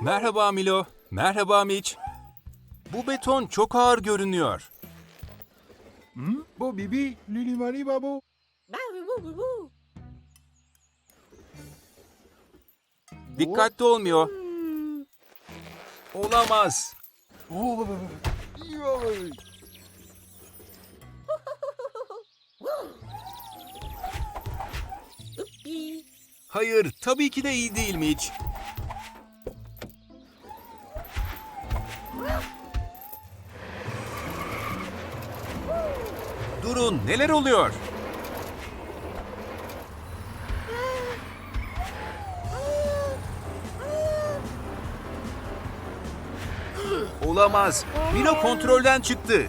Merhaba Milo. Merhaba Mitch. Bu beton çok ağır görünüyor. Bo bibi lilimari babo. Dikkatli olmuyor. Olamaz. Oh. Yoy. Hayır, tabii ki de iyi değil Mitch. Durun, neler oluyor? Olamaz. Milo kontrolden çıktı.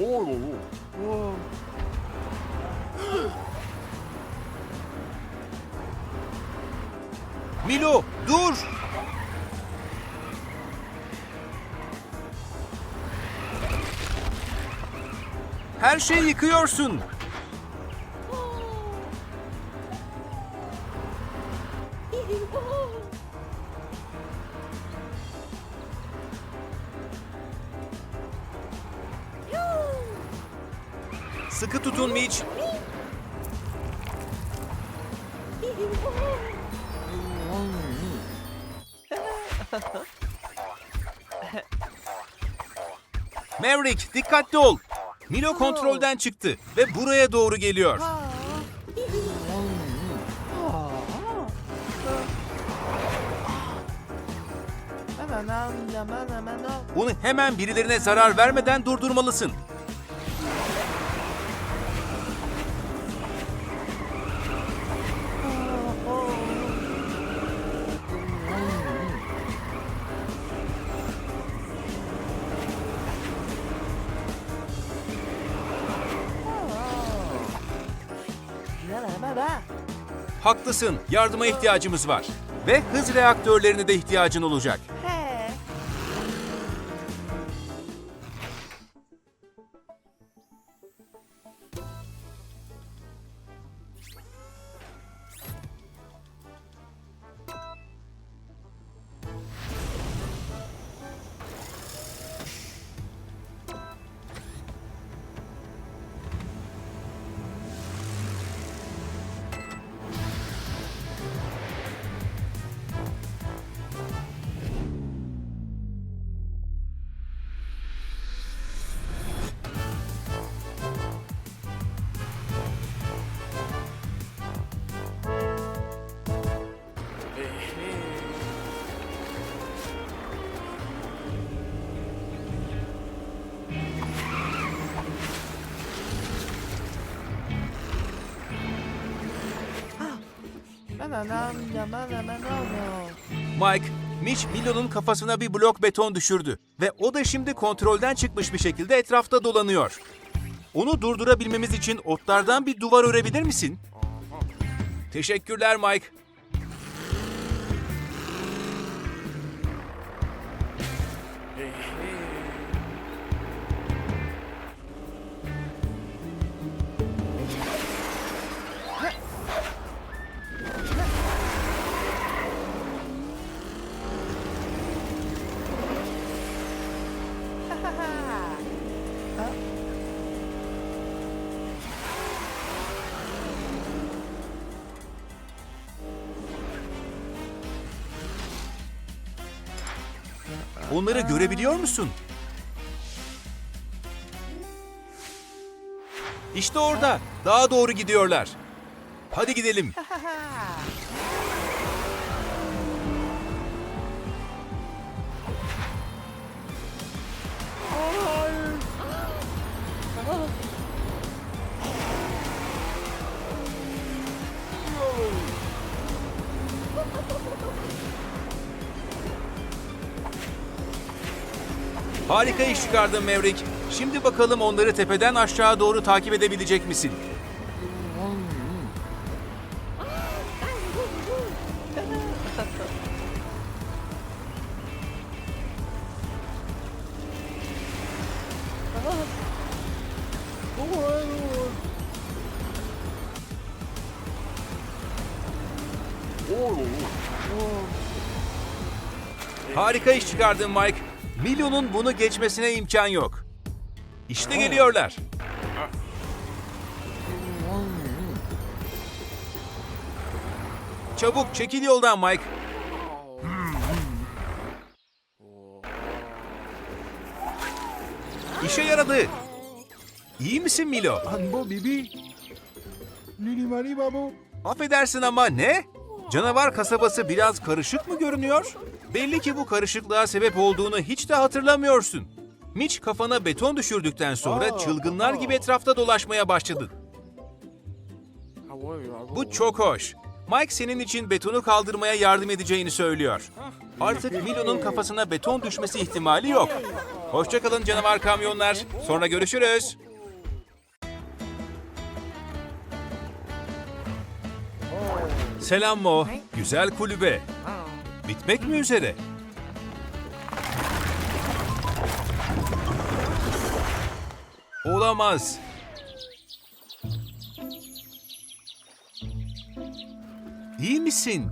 Oy. Milo, dur! Her şeyi yıkıyorsun. Sıkı tutun Mitch. Maverick dikkatli ol. Milo kontrolden çıktı ve buraya doğru geliyor. Onu hemen birilerine zarar vermeden durdurmalısın. Haklısın, yardıma ihtiyacımız var. Ve hız reaktörlerine de ihtiyacın olacak. Mike, Mitch Milo'nun kafasına bir blok beton düşürdü ve o da şimdi kontrolden çıkmış bir şekilde etrafta dolanıyor. Onu durdurabilmemiz için otlardan bir duvar örebilir misin? Teşekkürler Mike. Onları görebiliyor musun? İşte orada. Daha doğru gidiyorlar. Hadi gidelim. Harika iş çıkardın Mevrik. Şimdi bakalım onları tepeden aşağı doğru takip edebilecek misin? Harika iş çıkardın Mike. Milo'nun bunu geçmesine imkan yok. İşte geliyorlar. Çabuk çekil yoldan Mike. İşe yaradı. İyi misin Milo? Anbo bibi. Affedersin ama ne? Canavar kasabası biraz karışık mı görünüyor? Belli ki bu karışıklığa sebep olduğunu hiç de hatırlamıyorsun. Mitch kafana beton düşürdükten sonra çılgınlar gibi etrafta dolaşmaya başladın. Bu çok hoş. Mike senin için betonu kaldırmaya yardım edeceğini söylüyor. Artık Milo'nun kafasına beton düşmesi ihtimali yok. Hoşçakalın canavar kamyonlar. Sonra görüşürüz. Selam Mo. Güzel kulübe. Bitmek mi üzere? Olamaz. İyi misin?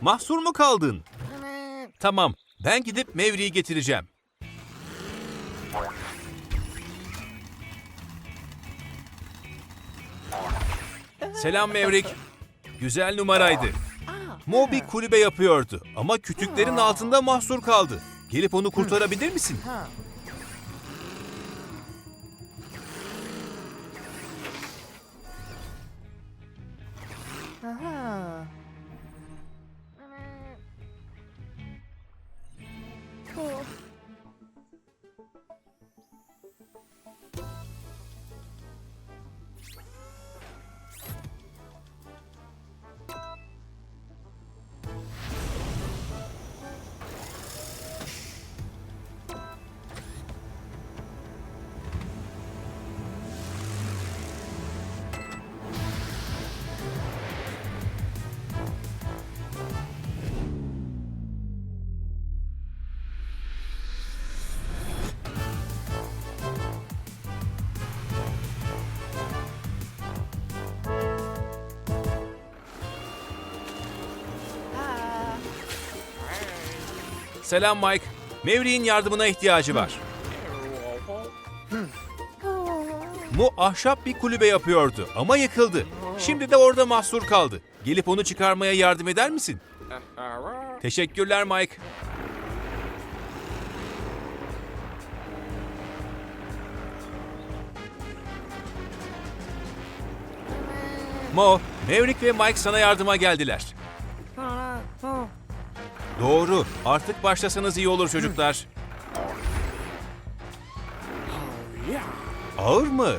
Mahsur mu kaldın? Tamam, ben gidip Mevri'yi getireceğim. Selam Mevrik. Güzel numaraydı. Mo bir kulübe yapıyordu ama kütüklerin altında mahsur kaldı. Gelip onu kurtarabilir misin? Selam Mike. Mevri'nin yardımına ihtiyacı var. Mo ahşap bir kulübe yapıyordu ama yıkıldı. Şimdi de orada mahsur kaldı. Gelip onu çıkarmaya yardım eder misin? Teşekkürler Mike. Mo, Maverick ve Mike sana yardıma geldiler. Doğru. Artık başlasanız iyi olur çocuklar. Ağır mı?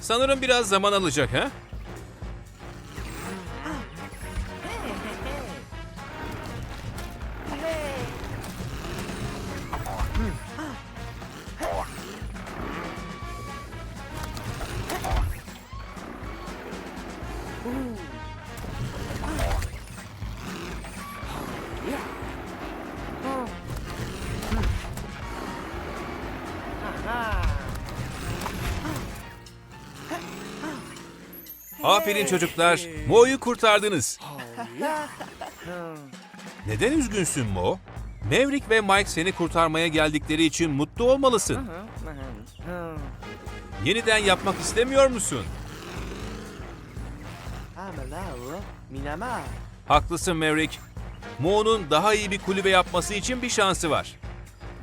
Sanırım biraz zaman alacak ha? Aferin çocuklar. Mo'yu kurtardınız. Neden üzgünsün Mo? Maverick ve Mike seni kurtarmaya geldikleri için mutlu olmalısın. Yeniden yapmak istemiyor musun? Haklısın Maverick. Mo'nun daha iyi bir kulübe yapması için bir şansı var.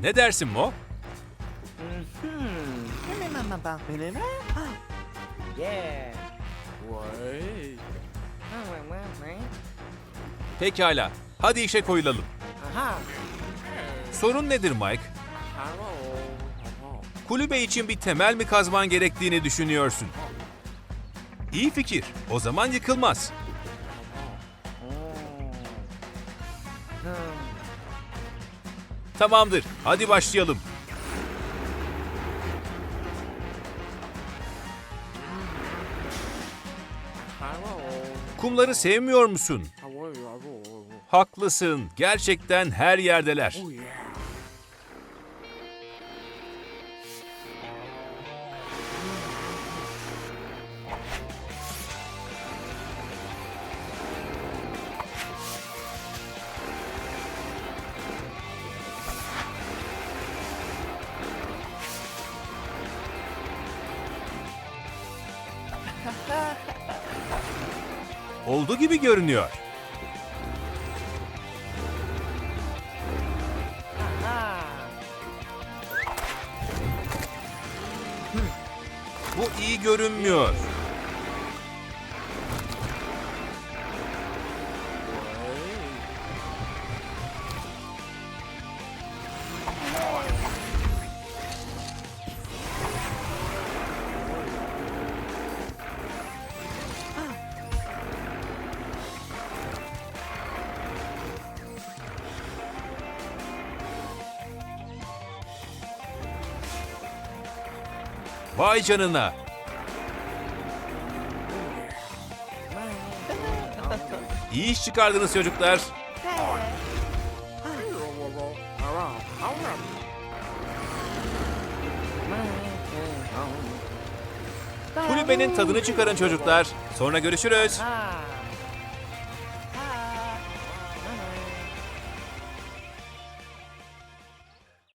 Ne dersin Mo? Pekala. Hadi işe koyulalım. Sorun nedir Mike? Kulübe için bir temel mi kazman gerektiğini düşünüyorsun? İyi fikir. O zaman yıkılmaz. Tamamdır. Hadi başlayalım. Kumları sevmiyor musun? Haklısın. Gerçekten her yerdeler. Oldu gibi görünüyor. Bu iyi görünmüyor. Vay canına. İyi iş çıkardınız çocuklar. Kulübenin tadını çıkarın çocuklar. Sonra görüşürüz.